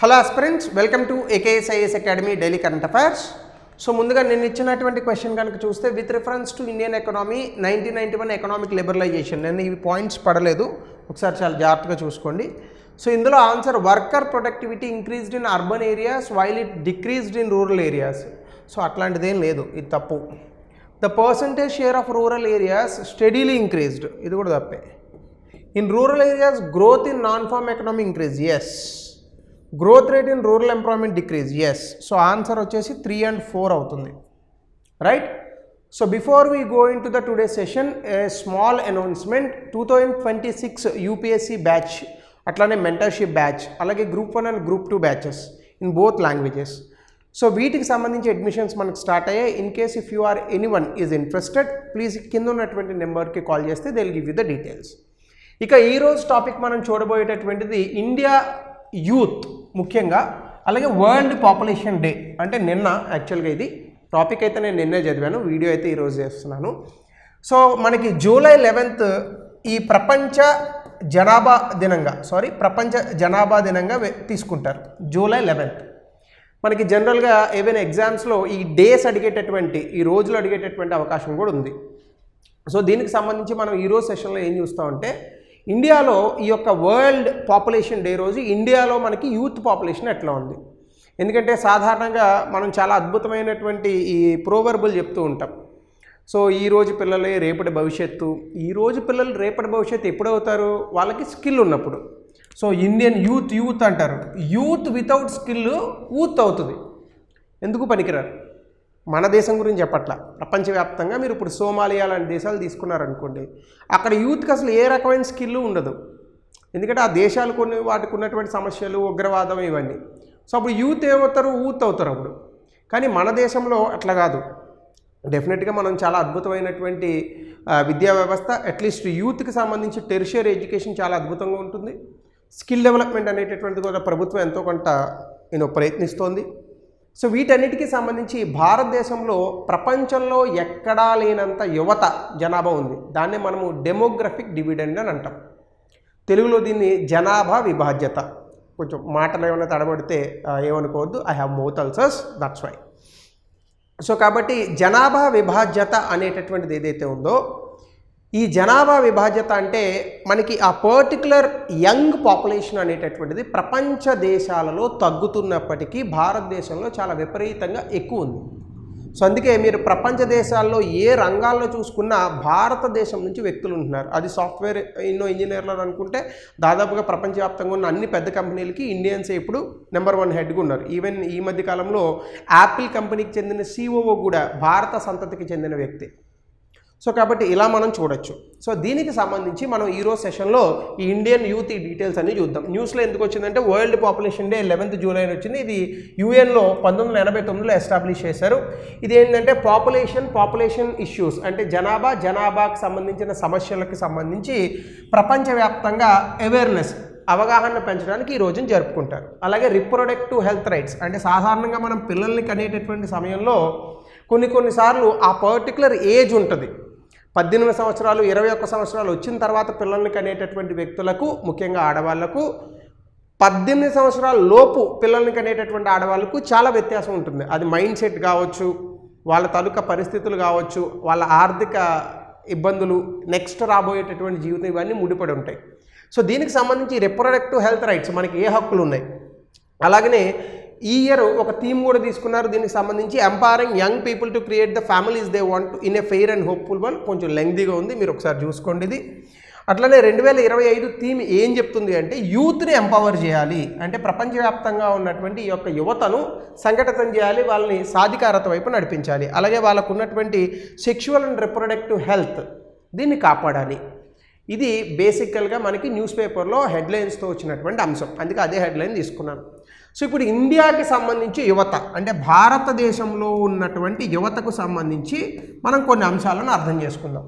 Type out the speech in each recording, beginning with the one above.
Hello aspirants welcome to AKSIS academy daily current affairs so ముందుగా నేను ఇచ్చినటువంటి question కనుక చూస్తే with reference to Indian economy nineteen ninety one economic liberalisation నేను ఇవి పాయింట్స్ పడలేదు. ఒకసారి చాలా జాగ్రత్తగా చూసుకోండి. సో ఇందులో answer worker productivity increased in urban areas while it decreased in rural areas so అట్లాంటిదేం లేదు. ఇది తప్పు. The percentage share of rural areas steadily increased ఇది కూడా తప్పే. In rural areas growth in non farm economy increases growth rate in rural employment decreases so answer వచ్చేసి three and four అవుతుంది. Right so before we go into the today session a small announcement two thousand twenty six UPSC batch అట్లానే mentorship batch అలాగే group one and group two batches in both languages so వీటికి సంబంధించి admissions మనకు start అయ్యాయి. In case if you are any one is interested please కింద ఉన్నటువంటి నెంబర్కి call చేస్తే they give you the details ఇక ఈరోజు టాపిక్ మనం చూడబోయేటటువంటిది ఇండియా యూత్ ముఖ్యంగా అలాగే వరల్డ్ పాపులేషన్ డే అంటే నిన్న యాక్చువల్గా ఇది టాపిక్ అయితే నేను నిన్నే చదివాను వీడియో అయితే ఈరోజు చేస్తున్నాను. సో మనకి జూలై లెవెన్త్ ఈ ప్రపంచ జనాభా దినంగా సారీ ప్రపంచ జనాభా దినంగా తీసుకుంటారు. జూలై లెవెన్త్ మనకి జనరల్గా ఏవైనా ఎగ్జామ్స్లో ఈ డేస్ అడిగేటటువంటి ఈ రోజులు అడిగేటటువంటి అవకాశం కూడా ఉంది. సో దీనికి సంబంధించి మనం ఈరోజు సెషన్లో ఏం చూస్తామంటే ఇండియాలో ఈ యొక్క వరల్డ్ పాపులేషన్ డే రోజు ఇండియాలో మనకి యూత్ పాపులేషన్ ఎట్లా ఉంది? ఎందుకంటే సాధారణంగా మనం చాలా అద్భుతమైనటువంటి ఈ ప్రోవర్బుల్ చెప్తూ ఉంటాం. సో ఈ రోజు పిల్లలే రేపటి భవిష్యత్తు. ఈ రోజు పిల్లలు రేపటి భవిష్యత్తు ఎప్పుడు అవుతారు? వాళ్ళకి స్కిల్ ఉన్నప్పుడు. సో ఇండియన్ యూత్ యూత్ అంటారు. యూత్ వితౌట్ స్కిల్ యూత్ అవుతుంది. ఎందుకు పనికిరారు? మన దేశం గురించి చెప్పట్లా. ప్రపంచవ్యాప్తంగా మీరు ఇప్పుడు సోమాలియా లాంటి దేశాలు తీసుకున్నారనుకోండి అక్కడ యూత్కి అసలు ఏ రకమైన స్కిల్ ఉండదు. ఎందుకంటే ఆ దేశాలు కొన్ని వాటికి ఉన్నటువంటి సమస్యలు ఉగ్రవాదం ఇవన్నీ. సో అప్పుడు యూత్ ఏమవుతారు? ఊత్ అవుతారు అప్పుడు. కానీ మన దేశంలో అట్లా కాదు. డెఫినెట్గా మనం చాలా అద్భుతమైనటువంటి విద్యా వ్యవస్థ అట్లీస్ట్ యూత్కి సంబంధించి టెరిషియర్ ఎడ్యుకేషన్ చాలా అద్భుతంగా ఉంటుంది. స్కిల్ డెవలప్మెంట్ అనేటటువంటిది కూడా ప్రభుత్వం ఎంతో కొంత నేను ప్రయత్నిస్తోంది. సో వీటన్నిటికీ సంబంధించి భారతదేశంలో ప్రపంచంలో ఎక్కడా లేనంత యువత జనాభా ఉంది. దాన్ని మనము డెమోగ్రఫిక్ డివిడెండ్ అని అంటాం. తెలుగులో దీన్ని జనాభా విభాజ్యత. కొంచెం మాటలు ఏమైనా తడబడితే ఏమనుకోవద్దు. I have mouth ulcers that's why so కాబట్టి జనాభా విభాజ్యత అనేటటువంటిది ఏదైతే ఉందో ఈ జనాభా విభాజ్యత అంటే మనకి ఆ పర్టికులర్ యంగ్ పాపులేషన్ అనేటటువంటిది ప్రపంచ దేశాలలో తగ్గుతున్నప్పటికీ భారతదేశంలో చాలా విపరీతంగా ఎక్కువ ఉంది. సో అందుకే మీరు ప్రపంచ దేశాల్లో ఏ రంగాల్లో చూసుకున్నా భారతదేశం నుంచి వ్యక్తులు ఉంటున్నారు. అది సాఫ్ట్వేర్ ఎన్నో ఇంజనీర్లు అనుకుంటే దాదాపుగా ప్రపంచవ్యాప్తంగా ఉన్న అన్ని పెద్ద కంపెనీలకి ఇండియన్సే ఇప్పుడు నెంబర్ వన్ హెడ్గా ఉన్నారు. ఈవెన్ ఈ మధ్య కాలంలో యాపిల్ కంపెనీకి చెందిన సిఓఓ కూడా భారత సంతతికి చెందిన వ్యక్తి. సో కాబట్టి ఇలా మనం చూడొచ్చు. సో దీనికి సంబంధించి మనం ఈరోజు సెషన్లో ఈ ఇండియన్ యూత్ ఈ డీటెయిల్స్ అన్ని చూద్దాం. న్యూస్లో ఎందుకు వచ్చిందంటే world population day eleventh July వచ్చింది. ఇది యూఎన్లో పంతొమ్మిది వందల ఎనభై తొమ్మిదిలో ఎస్టాబ్లిష్ చేశారు. ఇది ఏంటంటే పాపులేషన్ పాపులేషన్ ఇష్యూస్ అంటే జనాభా జనాభాకు సంబంధించిన సమస్యలకు సంబంధించి ప్రపంచవ్యాప్తంగా అవేర్నెస్ అవగాహన పెంచడానికి ఈ రోజున జరుపుకుంటారు. అలాగే రిప్రొడక్టివ్ హెల్త్ రైట్స్ అంటే సాధారణంగా మనం పిల్లల్ని కనేటటువంటి సమయంలో కొన్ని కొన్నిసార్లు ఆ పర్టికులర్ ఏజ్ ఉంటుంది. పద్దెనిమిది సంవత్సరాలు ఇరవై ఒక్క సంవత్సరాలు వచ్చిన తర్వాత పిల్లల్ని కనేటటువంటి వ్యక్తులకు ముఖ్యంగా ఆడవాళ్ళకు పద్దెనిమిది సంవత్సరాల లోపు పిల్లల్ని కనేటటువంటి ఆడవాళ్ళకు చాలా వ్యత్యాసం ఉంటుంది. అది మైండ్ సెట్ కావచ్చు వాళ్ళ తాలూకా పరిస్థితులు కావచ్చు వాళ్ళ ఆర్థిక ఇబ్బందులు నెక్స్ట్ రాబోయేటటువంటి జీవితం ఇవన్నీ ముడిపడి ఉంటాయి. సో దీనికి సంబంధించి రిప్రొడక్టివ్ హెల్త్ రైట్స్ మనకి ఏ హక్కులు ఉన్నాయి? అలాగనే ఈ ఇయర్ ఒక థీమ్ కూడా తీసుకున్నారు. దీనికి సంబంధించి empowering young people to create the families they want in a fair and hopeful one కొంచెం లెంగ్దీగా ఉంది. మీరు ఒకసారి చూసుకోండి ఇది. అట్లనే రెండు వేల ఇరవై ఐదు థీమ్ ఏం చెప్తుంది అంటే యూత్ని ఎంపవర్ చేయాలి. అంటే ప్రపంచవ్యాప్తంగా ఉన్నటువంటి ఈ యొక్క యువతను సంఘటితం చేయాలి. వాళ్ళని సాధికారత వైపు నడిపించాలి. అలాగే వాళ్ళకు ఉన్నటువంటి సెక్షువల్ అండ్ రిప్రొడక్టివ్ హెల్త్ దీన్ని కాపాడాలి. ఇది బేసికల్గా మనకి న్యూస్ పేపర్లో హెడ్లైన్స్తో వచ్చినటువంటి అంశం. అందుకే అదే హెడ్లైన్ తీసుకున్నాను. సో ఇప్పుడు ఇండియాకి సంబంధించి యువత అంటే భారతదేశంలో ఉన్నటువంటి యువతకు సంబంధించి మనం కొన్ని అంశాలను అర్థం చేసుకుందాం.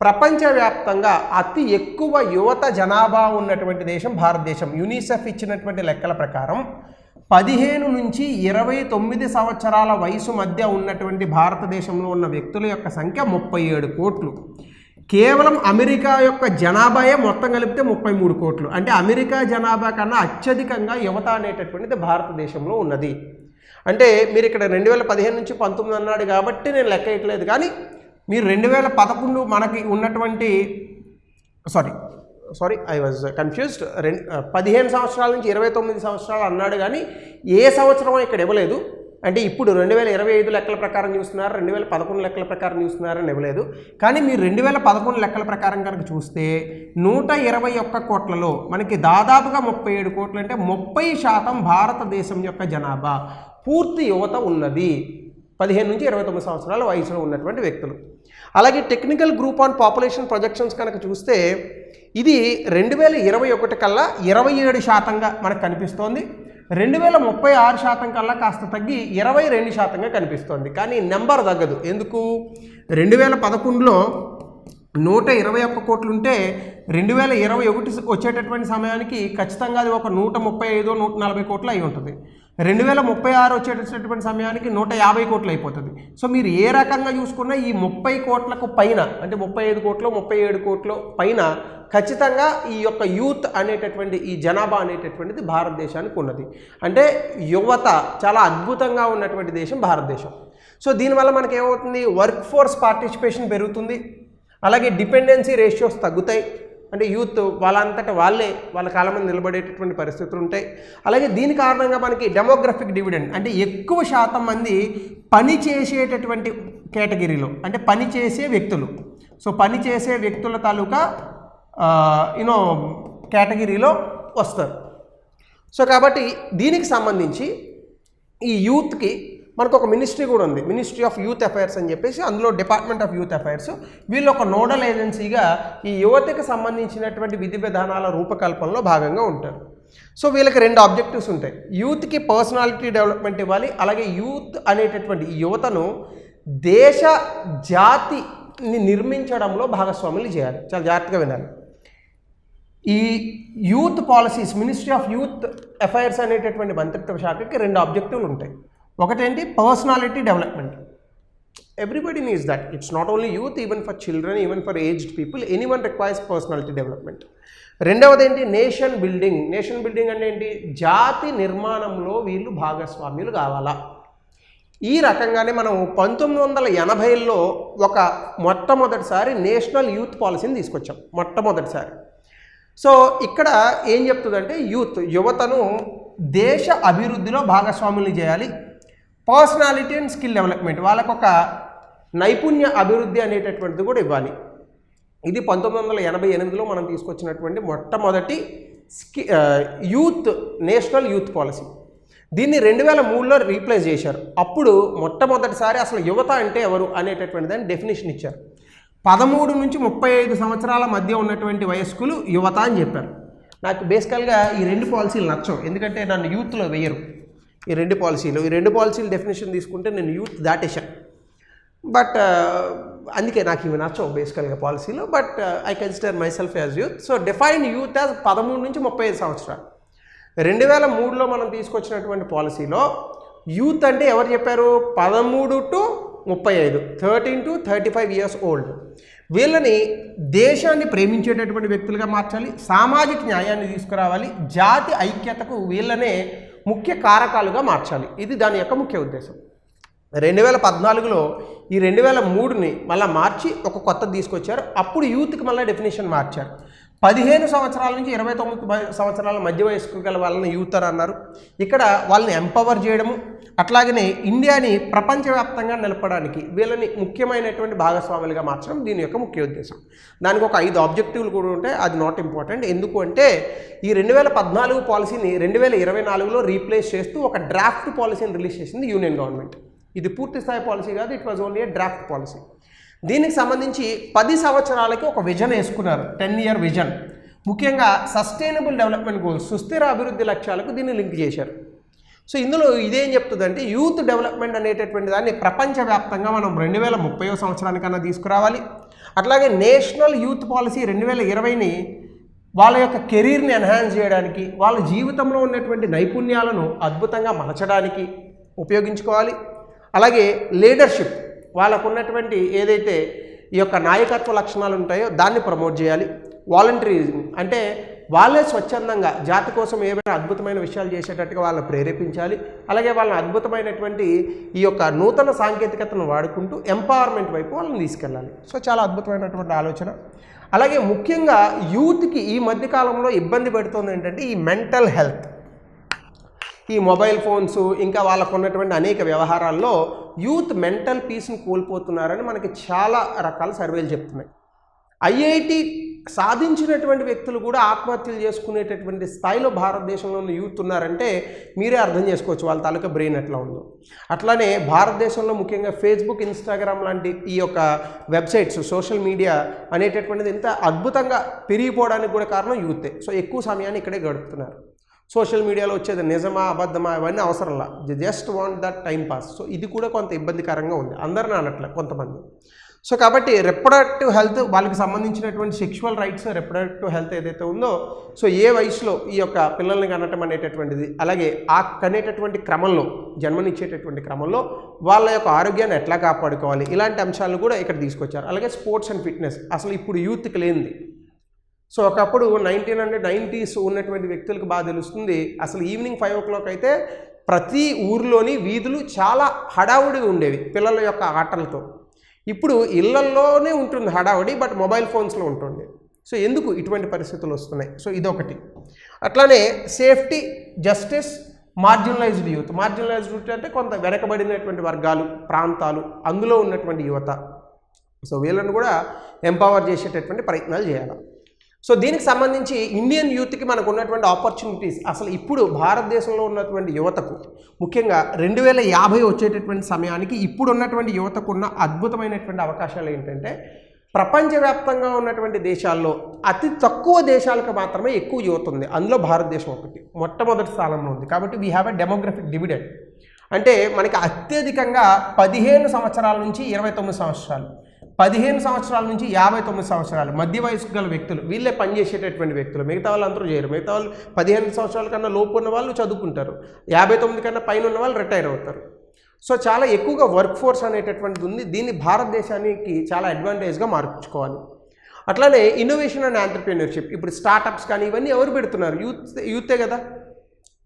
ప్రపంచవ్యాప్తంగా అతి ఎక్కువ యువత జనాభా ఉన్నటువంటి దేశం భారతదేశం. యూనిసెఫ్ ఇచ్చినటువంటి లెక్కల ప్రకారం పదిహేను నుంచి ఇరవై తొమ్మిది సంవత్సరాల వయసు మధ్య ఉన్నటువంటి భారతదేశంలో ఉన్న వ్యక్తుల యొక్క సంఖ్య ముప్పై ఏడు కోట్లు. కేవలం అమెరికా యొక్క జనాభాయే మొత్తం కలిపితే ముప్పై మూడు కోట్లు. అంటే అమెరికా జనాభా కన్నా అత్యధికంగా యువత అనేటటువంటిది భారతదేశంలో ఉన్నది. అంటే మీరు ఇక్కడ రెండు వేల పదిహేను నుంచి పంతొమ్మిది అన్నాడు కాబట్టి నేను లెక్క వేయట్లేదు. కానీ మీరు రెండు వేల పదకొండు మనకి ఉన్నటువంటి sorry sorry I was confused రెండు పదిహేను సంవత్సరాల నుంచి ఇరవై తొమ్మిది సంవత్సరాలు అన్నాడు కానీ ఏ సంవత్సరం ఇక్కడ ఇవ్వలేదు. అంటే ఇప్పుడు రెండు వేల ఇరవై ఐదు లెక్కల ప్రకారం చూస్తున్నారు రెండు వేల పదకొండు లెక్కల ప్రకారం చూస్తున్నారని ఇవ్వలేదు కానీ మీరు రెండు వేల పదకొండు లెక్కల ప్రకారం కనుక చూస్తే నూట ఇరవై ఒక్క కోట్లలో మనకి దాదాపుగా ముప్పై ఏడు కోట్లు అంటే ముప్పై శాతం భారతదేశం యొక్క జనాభా పూర్తి యువత ఉన్నది. పదిహేను నుంచి ఇరవై తొమ్మిది సంవత్సరాల వయసులో ఉన్నటువంటి వ్యక్తులు. అలాగే technical group on population projections కనుక చూస్తే ఇది రెండు వేల ఇరవై ఒకటి కల్లా ఇరవై ఏడు శాతంగా మనకు కనిపిస్తోంది. రెండు వేల ముప్పై ఆరు శాతం కల్లా కాస్త తగ్గి ఇరవై రెండు శాతంగా కనిపిస్తోంది. కానీ నెంబర్ తగ్గదు. ఎందుకు? రెండు వేల పదకొండులో నూట ఇరవై ఒక్క కోట్లు ఉంటే రెండు వేల ఇరవై ఒకటి వచ్చేటటువంటి సమయానికి ఖచ్చితంగా అది ఒక నూట ముప్పై ఐదో నూట నలభై కోట్లు అయి ఉంటుంది. రెండు వేల ముప్పై ఆరు వచ్చేటటువంటి సమయానికి నూట యాభై కోట్లు అయిపోతుంది. సో మీరు ఏ రకంగా చూసుకున్నా ఈ ముప్పై కోట్లకు పైన అంటే ముప్పై ఐదు కోట్లు ముప్పై ఏడు కోట్లు పైన ఖచ్చితంగా ఈ యొక్క యూత్ అనేటటువంటి ఈ జనాభా అనేటటువంటిది భారతదేశానికి ఉన్నది. అంటే యువత చాలా అద్భుతంగా ఉన్నటువంటి దేశం భారతదేశం. సో దీనివల్ల మనకి ఏమవుతుంది వర్క్ ఫోర్స్ పార్టిసిపేషన్ పెరుగుతుంది. అలాగే డిపెండెన్సీ రేషియోస్ తగ్గుతాయి. అంటే యూత్ వాళ్ళంతట వాళ్ళే వాళ్ళ కాలం మీద నిలబడేటటువంటి పరిస్థితులు ఉంటాయి. అలాగే దీని కారణంగా మనకి డెమోగ్రఫిక్ డివిడెండ్ అంటే ఎక్కువ శాతం మంది పని చేసేటటువంటి కేటగిరీలో అంటే పని చేసే వ్యక్తులు. సో పని చేసే వ్యక్తుల తాలూకా యూనో కేటగిరీలో వస్తారు. సో కాబట్టి దీనికి సంబంధించి ఈ యూత్కి మనకు ఒక మినిస్ట్రీ కూడా ఉంది. మినిస్ట్రీ ఆఫ్ యూత్ అఫైర్స్ అని చెప్పేసి అందులో డిపార్ట్మెంట్ ఆఫ్ యూత్ అఫైర్స్. వీళ్ళు ఒక నోడల్ ఏజెన్సీగా ఈ యువతకు సంబంధించినటువంటి విధి విధానాల రూపకల్పనలో భాగంగా ఉంటారు. సో వీళ్ళకి రెండు ఆబ్జెక్టివ్స్ ఉంటాయి. యూత్కి పర్సనాలిటీ డెవలప్మెంట్ ఇవ్వాలి అలాగే యూత్ అనేటటువంటి యువతను దేశ జాతిని నిర్మించడంలో భాగస్వాములు చేయాలి. చాలా జాగ్రత్తగా వినాలి. ఈ youth policies ministry of youth affairs అనేటటువంటి మంత్రిత్వ శాఖకి రెండు ఆబ్జెక్టివ్లు ఉంటాయి. ఒకటేంటి? Personality development everybody needs that it's not only youth even for children even for aged people any one requires personality development రెండవది ఏంటి నేషన్ బిల్డింగ్ నేషన్ బిల్డింగ్ అంటే ఏంటి? జాతి నిర్మాణంలో వీళ్ళు భాగస్వామ్యులు కావాలా? ఈ రకంగానే మనం పంతొమ్మిది వందల ఎనభైలో ఒక మొట్టమొదటిసారి నేషనల్ యూత్ పాలసీని తీసుకొచ్చాం. మొట్టమొదటిసారి. సో ఇక్కడ ఏం చెప్తుందంటే యూత్ యువతను దేశ అభివృద్ధిలో భాగస్వాములు చేయాలి. పర్సనాలిటీ అండ్ స్కిల్ డెవలప్మెంట్ వాళ్ళకు ఒక నైపుణ్య అభివృద్ధి అనేటటువంటిది కూడా ఇవ్వాలి. ఇది పంతొమ్మిది వందల ఎనభై ఎనిమిదిలో మనం తీసుకొచ్చినటువంటి మొట్టమొదటి స్కి యూత్ నేషనల్ యూత్ పాలసీ. దీన్ని రెండు వేల మూడులో రీప్లేస్ చేశారు. అప్పుడు మొట్టమొదటిసారి అసలు యువత అంటే ఎవరు అనేటటువంటి దాన్ని డెఫినేషన్ ఇచ్చారు. పదమూడు నుంచి ముప్పై ఐదు సంవత్సరాల మధ్య ఉన్నటువంటి వయస్కులు యువత అని చెప్పారు. నాకు బేసికల్గా ఈ రెండు పాలసీలు నచ్చవు. ఎందుకంటే నన్ను యూత్లో వేయరు. ఈ రెండు పాలసీలు ఈ రెండు పాలసీలు డెఫినేషన్ తీసుకుంటే నేను యూత్ దాటేశాను బట్ అందుకే నాకు ఇవి నచ్చవు బేసికల్గా పాలసీలు. But I consider myself as youth so define youth as పదమూడు నుంచి ముప్పై ఐదు సంవత్సరాలు. రెండు వేల మూడులో మనం తీసుకొచ్చినటువంటి పాలసీలో యూత్ అంటే ఎవరు చెప్పారు? పదమూడు టు ముప్పై ఐదు. Thirteen to thirty five years old వీళ్ళని దేశాన్ని ప్రేమించేటటువంటి వ్యక్తులుగా మార్చాలి సామాజిక న్యాయాన్ని తీసుకురావాలి జాతి ఐక్యతకు వీళ్ళనే ముఖ్య కారకాలుగా మార్చాలి. ఇది దాని యొక్క ముఖ్య ఉద్దేశం. రెండు వేల పద్నాలుగులో ఈ రెండు వేల మూడుని మళ్ళీ మార్చి ఒక కొత్త తీసుకొచ్చారు. అప్పుడు యూత్కి మళ్ళీ డెఫినేషన్ మార్చారు. పదిహేను సంవత్సరాల నుంచి ఇరవై తొమ్మిది సంవత్సరాల మధ్య వయస్కు గల వాళ్ళని యూత్ అని అన్నారు. ఇక్కడ వాళ్ళని ఎంపవర్ చేయడము అట్లాగనే ఇండియాని ప్రపంచవ్యాప్తంగా నిలపడానికి వీళ్ళని ముఖ్యమైనటువంటి భాగస్వాములుగా మార్చడం దీని యొక్క ముఖ్య ఉద్దేశం. దానికి ఒక ఐదు ఆబ్జెక్టివ్లు కూడా ఉంటాయి అది నాట్ ఇంపార్టెంట్ ఎందుకు అంటే ఈ రెండు వేల పద్నాలుగు పాలసీని రెండు వేల ఇరవై నాలుగులో రీప్లేస్ చేస్తూ ఒక డ్రాఫ్ట్ పాలసీని రిలీజ్ చేసింది యూనియన్ గవర్నమెంట్. ఇది పూర్తి స్థాయి పాలసీ కాదు it was only a draft policy దీనికి సంబంధించి పది సంవత్సరాలకి ఒక విజన్ వేసుకున్నారు. టెన్ ఇయర్ విజన్ ముఖ్యంగా సస్టైనబుల్ డెవలప్మెంట్ గోల్స్ సుస్థిర అభివృద్ధి లక్ష్యాలకు దీన్ని లింక్ చేశారు. సో ఇందులో ఇదేం చెప్తుందంటే యూత్ డెవలప్మెంట్ అనేటటువంటి దాన్ని ప్రపంచవ్యాప్తంగా మనం రెండు వేల ముప్పై సంవత్సరానికన్నా తీసుకురావాలి. అట్లాగే నేషనల్ యూత్ పాలసీ రెండు వేల ఇరవైని వాళ్ళ యొక్క కెరీర్ని ఎన్హాన్స్ చేయడానికి వాళ్ళ జీవితంలో ఉన్నటువంటి నైపుణ్యాలను అద్భుతంగా మలచడానికి ఉపయోగించుకోవాలి. అలాగే లీడర్షిప్ వాళ్ళకు ఉన్నటువంటి ఏదైతే ఈ యొక్క నాయకత్వ లక్షణాలు ఉంటాయో దాన్ని ప్రమోట్ చేయాలి. వాలంటీరిజం అంటే వాళ్ళే స్వచ్ఛందంగా జాతి కోసం ఏమైనా అద్భుతమైన విషయాలు చేసేటట్టుగా వాళ్ళని ప్రేరేపించాలి. అలాగే వాళ్ళని అద్భుతమైనటువంటి ఈ యొక్క నూతన సాంకేతికతను వాడుకుంటూ ఎంపవర్మెంట్ వైపు వాళ్ళని తీసుకెళ్ళాలి. సో చాలా అద్భుతమైనటువంటి ఆలోచన. అలాగే ముఖ్యంగా యూత్కి ఈ మధ్యకాలంలో ఇబ్బంది పెడుతుంది ఏంటంటే ఈ మెంటల్ హెల్త్. ఈ మొబైల్ ఫోన్స్ ఇంకా వాళ్ళకు ఉన్నటువంటి అనేక వ్యవహారాల్లో యూత్ మెంటల్ పీస్ని కోల్పోతున్నారని మనకి చాలా రకాల సర్వేలు చెప్తున్నాయి. ఐఐటి సాధించినటువంటి వ్యక్తులు కూడా ఆత్మహత్యలు చేసుకునేటటువంటి స్థాయిలో భారతదేశంలో ఉన్న యూత్ ఉన్నారంటే మీరే అర్థం చేసుకోవచ్చు వాళ్ళ తాలూకా బ్రెయిన్ ఎట్లా ఉందో. అట్లానే భారతదేశంలో ముఖ్యంగా ఫేస్బుక్ ఇన్స్టాగ్రామ్ లాంటి ఈ యొక్క వెబ్సైట్స్ సోషల్ మీడియా అనేటటువంటిది ఎంత అద్భుతంగా పెరిగిపోవడానికి కూడా కారణం యూతే. సో ఎక్కువ సమయాన్ని ఇక్కడే గడుపుతున్నారు. సోషల్ మీడియాలో వచ్చేది నిజమా అబద్ధమా ఇవన్నీ అవసరంలా. Just want that time pass. So ఇది కూడా కొంత ఇబ్బందికరంగా ఉంది. అందరిని అనట్లే కొంతమంది. సో కాబట్టి రిప్రొడక్టివ్ హెల్త్ వాళ్ళకి సంబంధించినటువంటి సెక్షువల్ రైట్స్ రిప్రొడక్టివ్ హెల్త్ ఏదైతే ఉందో సో ఏ వయసులో ఈ యొక్క పిల్లల్ని కనటం అనేటటువంటిది అలాగే ఆ కనేటటువంటి క్రమంలో జన్మనిచ్చేటటువంటి క్రమంలో వాళ్ళ యొక్క ఆరోగ్యాన్ని ఎట్లా కాపాడుకోవాలి ఇలాంటి అంశాలను కూడా ఇక్కడ తీసుకొచ్చారు. అలాగే స్పోర్ట్స్ అండ్ ఫిట్నెస్. అసలు ఇప్పుడు యూత్కి లేనిది. సో ఒకప్పుడు నైన్టీన్ హండ్రెడ్ నైంటీస్ ఉన్నటువంటి వ్యక్తులకు బాగా తెలుస్తుంది. అసలు ఈవినింగ్ ఫైవ్ ఓ క్లాక్ అయితే ప్రతి ఊర్లోని వీధులు చాలా హడావుడిగా ఉండేవి పిల్లల యొక్క ఆటలతో. ఇప్పుడు ఇళ్ళల్లోనే ఉంటుంది హడావుడి బట్ మొబైల్ ఫోన్స్లో ఉంటుంది సో ఎందుకు ఇటువంటి పరిస్థితులు వస్తున్నాయి? సో ఇదొకటి. అట్లానే safety justice marginalised youth. Marginalised youth అంటే కొంత వెనకబడినటువంటి వర్గాలు ప్రాంతాలు అందులో ఉన్నటువంటి యువత. సో వీళ్ళను కూడా ఎంపవర్ చేసేటటువంటి ప్రయత్నాలు చేయాలి. సో దీనికి సంబంధించి ఇండియన్ యూత్కి మనకు ఉన్నటువంటి ఆపర్చునిటీస్ అసలు ఇప్పుడు భారతదేశంలో ఉన్నటువంటి యువతకు ముఖ్యంగా రెండు వేల యాభై వచ్చేటటువంటి సమయానికి ఇప్పుడు ఉన్నటువంటి యువతకు ఉన్న అద్భుతమైనటువంటి అవకాశాలు ఏంటంటే ప్రపంచవ్యాప్తంగా ఉన్నటువంటి దేశాల్లో అతి తక్కువ దేశాలకు మాత్రమే ఎక్కువ యువత ఉంది. అందులో భారతదేశం ఒకటి మొట్టమొదటి స్థానంలో ఉంది. కాబట్టి we have a demographic dividend అంటే మనకి అత్యధికంగా పదిహేను సంవత్సరాల నుంచి ఇరవై తొమ్మిది సంవత్సరాలు. పదిహేను సంవత్సరాల నుంచి యాభై తొమ్మిది సంవత్సరాలు మధ్య వయసు గల వ్యక్తులు వీళ్ళే పనిచేసేటటువంటి వ్యక్తులు. మిగతా వాళ్ళు అందరూ చేయరు. మిగతా వాళ్ళు పదిహేను సంవత్సరాల కన్నా లోపు ఉన్న వాళ్ళు చదువుకుంటారు. యాభై తొమ్మిది కన్నా పైన ఉన్న వాళ్ళు రిటైర్ అవుతారు. సో చాలా ఎక్కువగా వర్క్ ఫోర్స్ అనేటటువంటిది ఉంది. దీన్ని భారతదేశానికి చాలా అడ్వాంటేజ్గా మార్చుకోవాలి. అట్లానే ఇన్నోవేషన్ అండ్ ఆంటర్ప్రీనర్షిప్ ఇప్పుడు స్టార్టప్స్ కానీ ఇవన్నీ ఎవరు పెడుతున్నారు? యూత్ యూతే కదా?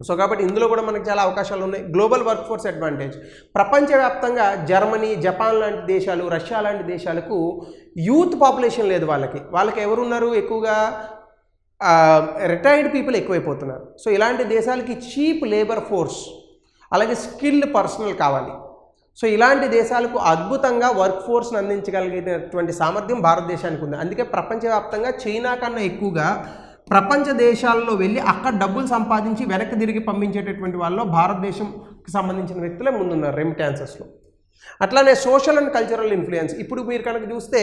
సో కాబట్టి ఇందులో కూడా మనకి చాలా అవకాశాలు ఉన్నాయి. గ్లోబల్ వర్క్ ఫోర్స్ అడ్వాంటేజ్ ప్రపంచవ్యాప్తంగా జర్మనీ జపాన్ లాంటి దేశాలు రష్యా లాంటి దేశాలకు యూత్ పాపులేషన్ లేదు వాళ్ళకి. వాళ్ళకి ఎవరున్నారు? ఎక్కువగా రిటైర్డ్ పీపుల్ ఎక్కువైపోతున్నారు. సో ఇలాంటి దేశాలకి చీప్ లేబర్ ఫోర్స్ అలాగే స్కిల్డ్ పర్సనల్ కావాలి. సో ఇలాంటి దేశాలకు అద్భుతంగా వర్క్ ఫోర్స్ని అందించగలిగినటువంటి సామర్థ్యం భారతదేశానికి ఉంది. అందుకే ప్రపంచవ్యాప్తంగా చైనా కన్నా ఎక్కువగా ప్రపంచ దేశాల్లో వెళ్ళి అక్కడ డబ్బులు సంపాదించి వెనక్కి తిరిగి పంపించేటటువంటి వాళ్ళు భారతదేశంకి సంబంధించిన వ్యక్తులే ముందున్నారు రెమిటాన్సెస్లో. అట్లానే సోషల్ అండ్ కల్చరల్ ఇన్ఫ్లుయెన్స్. ఇప్పుడు మీరు కనుక చూస్తే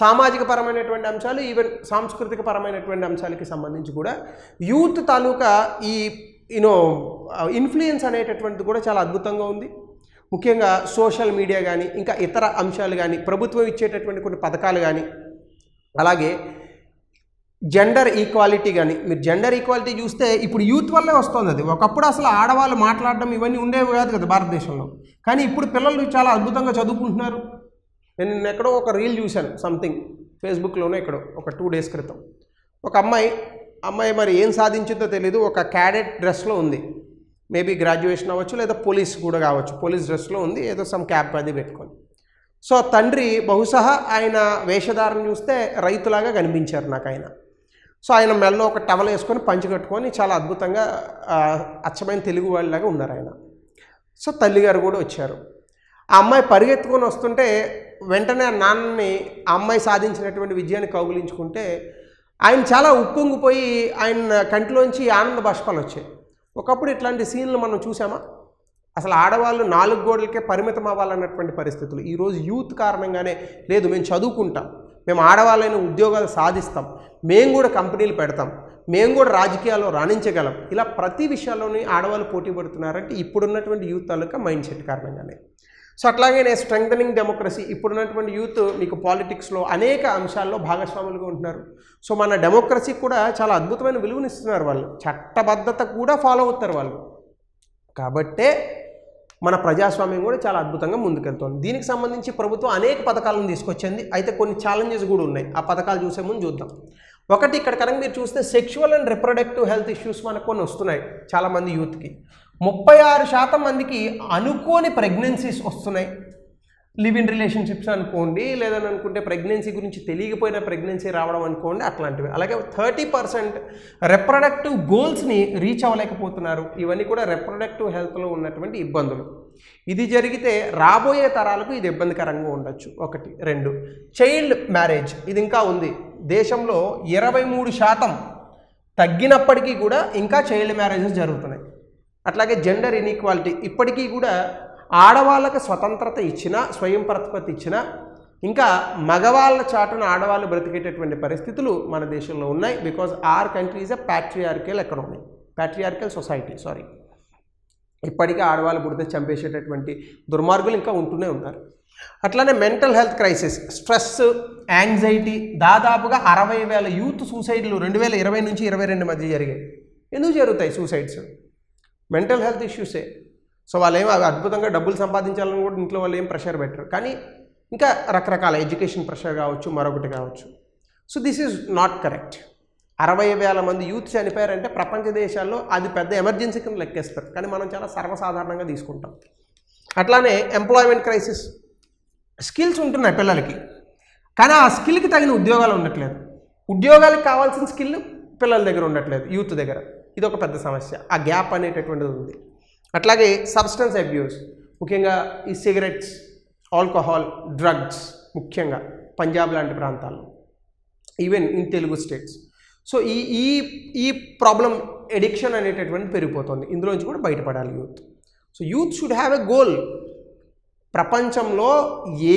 సామాజిక పరమైనటువంటి అంశాలు ఈవెన్ సాంస్కృతిక పరమైనటువంటి అంశాలకి సంబంధించి కూడా యూత్ తాలూకా ఈ యూనో ఇన్ఫ్లుయెన్స్ అనేటటువంటిది కూడా చాలా అద్భుతంగా ఉంది. ముఖ్యంగా సోషల్ మీడియా కానీ ఇంకా ఇతర అంశాలు కానీ ప్రభుత్వం ఇచ్చేటటువంటి కొన్ని పథకాలు కానీ అలాగే జెండర్ ఈక్వాలిటీ కానీ మీరు జెండర్ ఈక్వాలిటీ చూస్తే ఇప్పుడు యూత్ వల్లే వస్తుంది అది. ఒకప్పుడు అసలు ఆడవాళ్ళు మాట్లాడడం ఇవన్నీ ఉండేవి కాదు కదా భారతదేశంలో. కానీ ఇప్పుడు పిల్లలు చాలా అద్భుతంగా చదువుకుంటున్నారు. నేను నిన్న ఎక్కడో ఒక రీల్ చూశాను సంథింగ్ ఫేస్బుక్లోనే ఎక్కడో ఒక టూ డేస్ క్రితం. ఒక అమ్మాయి అమ్మాయి మరి ఏం సాధించిందో తెలియదు ఒక క్యాడెట్ డ్రెస్లో ఉంది. మేబీ గ్రాడ్యుయేషన్ అవ్వచ్చు లేదా పోలీస్ కూడా కావచ్చు. పోలీస్ డ్రెస్లో ఉంది ఏదో సమ్ క్యాప్ అది పెట్టుకొని. సో తండ్రి బహుశా ఆయన వేషధారణ చూస్తే రైతులాగా కనిపించారు నాకు ఆయన సో ఆయన మెల్లో ఒక టవల్ వేసుకొని పంచి కట్టుకొని చాలా అద్భుతంగా అచ్చమైన తెలుగు వాళ్ళలాగా ఉన్నారు ఆయన. సో తల్లిగారు కూడా వచ్చారు. ఆ అమ్మాయి పరిగెత్తుకొని వస్తుంటే వెంటనే ఆ నాన్నని ఆ అమ్మాయి సాధించినటువంటి విజయాన్ని కౌగులించుకుంటే ఆయన చాలా ఉప్పొంగిపోయి ఆయన కంటిలోంచి ఆనంద బాష్పాలు వచ్చాయి. ఒకప్పుడు ఇట్లాంటి సీన్లు మనం చూసామా? అసలు ఆడవాళ్ళు నాలుగు గోడలకే పరిమితం అవ్వాలన్నటువంటి పరిస్థితులు ఈరోజు యూత్ కారణంగానే లేదు మేము చదువుకుంటాం. మేము ఆడవాళ్ళైన ఉద్యోగాలు సాధిస్తాం. మేము కూడా కంపెనీలు పెడతాం. మేము కూడా రాజకీయాల్లో రాణించగలం. ఇలా ప్రతి విషయాల్లోని ఆడవాళ్ళు పోటీ పడుతున్నారంటే ఇప్పుడున్నటువంటి యూత్ తాలూకా మైండ్ సెట్ కారణంగానే. సో అట్లాగే నేను స్ట్రెంగ్ డెమోక్రసీ ఇప్పుడున్నటువంటి యూత్ మీకు పాలిటిక్స్లో అనేక అంశాల్లో భాగస్వాములుగా ఉంటున్నారు. సో మన డెమోక్రసీకి కూడా చాలా అద్భుతమైన విలువనిస్తున్నారు వాళ్ళు. చట్టబద్ధత కూడా ఫాలో అవుతారు వాళ్ళు. కాబట్టే మన ప్రజాస్వామ్యం కూడా చాలా అద్భుతంగా ముందుకెళ్తోంది. దీనికి సంబంధించి ప్రభుత్వం అనేక పథకాలను తీసుకొచ్చింది. అయితే కొన్ని ఛాలెంజెస్ కూడా ఉన్నాయి. ఆ పథకాలు చూసే ముందు చూద్దాం. ఒకటి ఇక్కడ కనుక మీరు చూస్తే sexual and reproductive health issues మనకు కొన్ని వస్తున్నాయి చాలామంది యూత్కి. ముప్పై ఆరు శాతం మందికి అనుకోని ప్రెగ్నెన్సీస్ వస్తున్నాయి. లివ్ ఇన్ రిలేషన్షిప్స్ అనుకోండి లేదని అనుకుంటే ప్రెగ్నెన్సీ గురించి తెలియకపోయిన ప్రెగ్నెన్సీ రావడం అనుకోండి అట్లాంటివి. అలాగే థర్టీ పర్సెంట్ రెప్రొడక్టివ్ గోల్స్ని రీచ్ అవ్వలేకపోతున్నారు. ఇవన్నీ కూడా రెప్రొడక్టివ్ హెల్త్లో ఉన్నటువంటి ఇబ్బందులు. ఇది జరిగితే రాబోయే తరాలకు ఇది ఇబ్బందికరంగా ఉండొచ్చు. ఒకటి. రెండు. Child marriage. ఇది ఇంకా ఉంది. దేశంలో ఇరవై మూడు శాతం తగ్గినప్పటికీ కూడా ఇంకా చైల్డ్ మ్యారేజెస్ జరుగుతున్నాయి. అట్లాగే జెండర్ ఇన్ఈక్వాలిటీ. ఇప్పటికీ కూడా ఆడవాళ్ళకి స్వతంత్రత ఇచ్చినా స్వయం ప్రతిపత్తి ఇచ్చినా ఇంకా మగవాళ్ళ చాటున ఆడవాళ్ళు బ్రతికేటటువంటి పరిస్థితులు మన దేశంలో ఉన్నాయి because our country is a patriarchal economy patriarchal society sorry ఇప్పటికీ ఆడవాళ్ళు పుడితే చంపేసేటటువంటి దుర్మార్గులు ఇంకా ఉంటూనే ఉన్నారు. అట్లానే mental health crisis stress anxiety దాదాపుగా అరవై వేల యూత్ సూసైడ్లు రెండు వేల ఇరవై నుంచి ఇరవై రెండు మధ్య జరిగాయి. ఎందుకు జరుగుతాయి సూసైడ్స్ మెంటల్ హెల్త్ ఇష్యూసే సో వాళ్ళు ఏం అద్భుతంగా డబ్బులు సంపాదించాలని కూడా ఇంట్లో వాళ్ళు ఏం ప్రెషర్ పెట్టరు. కానీ ఇంకా రకరకాల ఎడ్యుకేషన్ ప్రెషర్ కావచ్చు మరొకటి కావచ్చు. So this is not correct అరవై వేల మంది యూత్ చనిపోయారంటే ప్రపంచ దేశాల్లో అది పెద్ద ఎమర్జెన్సీ కింద లెక్కేస్తారు. కానీ మనం చాలా సర్వసాధారణంగా తీసుకుంటాం. అట్లానే ఎంప్లాయ్మెంట్ క్రైసిస్ స్కిల్స్ ఉంటున్నాయి పిల్లలకి. కానీ ఆ స్కిల్కి తగిన ఉద్యోగాలు ఉండట్లేదు. ఉద్యోగాలకు కావాల్సిన స్కిల్ పిల్లల దగ్గర ఉండట్లేదు యూత్ దగ్గర. ఇది ఒక పెద్ద సమస్య. ఆ గ్యాప్ అనేటటువంటిది ఉంది. అట్లాగే సబ్స్టెన్స్ అబ్యూస్ ముఖ్యంగా ఈ సిగరెట్స్ ఆల్కహాల్ డ్రగ్స్ ముఖ్యంగా పంజాబ్ లాంటి ప్రాంతాల్లో even in Telugu states so ఈ ఈ ఈ ప్రాబ్లం ఎడిక్షన్ అనేటటువంటి పెరిగిపోతుంది. ఇందులోంచి కూడా బయటపడాలి youth. So youth should have a goal ప్రపంచంలో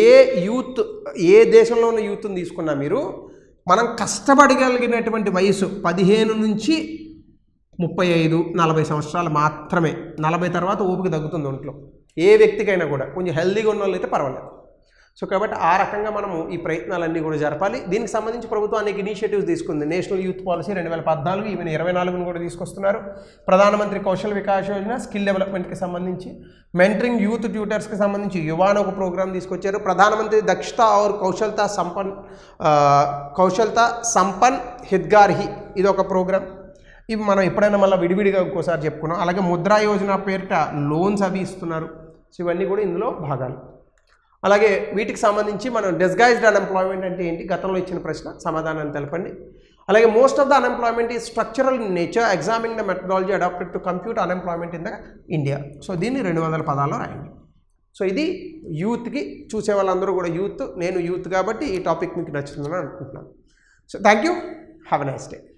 ఏ యూత్ ఏ దేశంలో ఉన్న యూత్ని తీసుకున్నా మీరు మనం కష్టపడగలిగినటువంటి వయసు పదిహేను నుంచి ముప్పై ఐదు నలభై సంవత్సరాలు మాత్రమే. నలభై తర్వాత ఊపిక తగ్గుతుంది ఒంట్లో. ఏ వ్యక్తికైనా కూడా. కొంచెం హెల్దీగా ఉన్న వాళ్ళు అయితే పర్వాలేదు. సో కాబట్టి ఆ రకంగా మనము ఈ ప్రయత్నాలన్నీ కూడా జరపాలి. దీనికి సంబంధించి ప్రభుత్వం అనేక ఇనిషియేటివ్స్ తీసుకుంది. నేషనల్ యూత్ పాలసీ రెండు వేల పద్నాలుగు ఈవెన్ ఇరవై నాలుగును కూడా తీసుకొస్తున్నారు. ప్రధానమంత్రి కౌశల్ వికాస్ యోజన స్కిల్ డెవలప్మెంట్కి సంబంధించి. మెంటరింగ్ యూత్ ట్యూటర్స్కి సంబంధించి యువాన ఒక ప్రోగ్రామ్ తీసుకొచ్చారు. ప్రధానమంత్రి దక్షత ఆర్ కౌశల్తా సంపన్ కౌశల్త కౌశల్తా సంపన్ హిద్గార్హి ఇది ఒక ప్రోగ్రామ్. ఇవి మనం ఎప్పుడైనా మళ్ళీ విడివిడిగా ఇంకోసారి చెప్పుకున్నాం. అలాగే ముద్రా యోజన పేరిట లోన్స్ అవి ఇస్తున్నారు. సో ఇవన్నీ కూడా ఇందులో భాగాలు. అలాగే వీటికి సంబంధించి మనం డిస్గైజ్డ్ అన్ఎంప్లాయ్మెంట్ అంటే ఏంటి? గతంలో ఇచ్చిన ప్రశ్న సమాధానాన్ని తెలపండి. అలాగే most of the unemployment is structural nature examining the methodology adopted to compute unemployment in the India so దీన్ని రెండు వందల పదాల్లో రాయండి. సో ఇది యూత్కి చూసే వాళ్ళందరూ కూడా యూత్ నేను యూత్ కాబట్టి ఈ టాపిక్ మీకు నచ్చుతుందని అనుకుంటున్నాను. So thank you have a nice day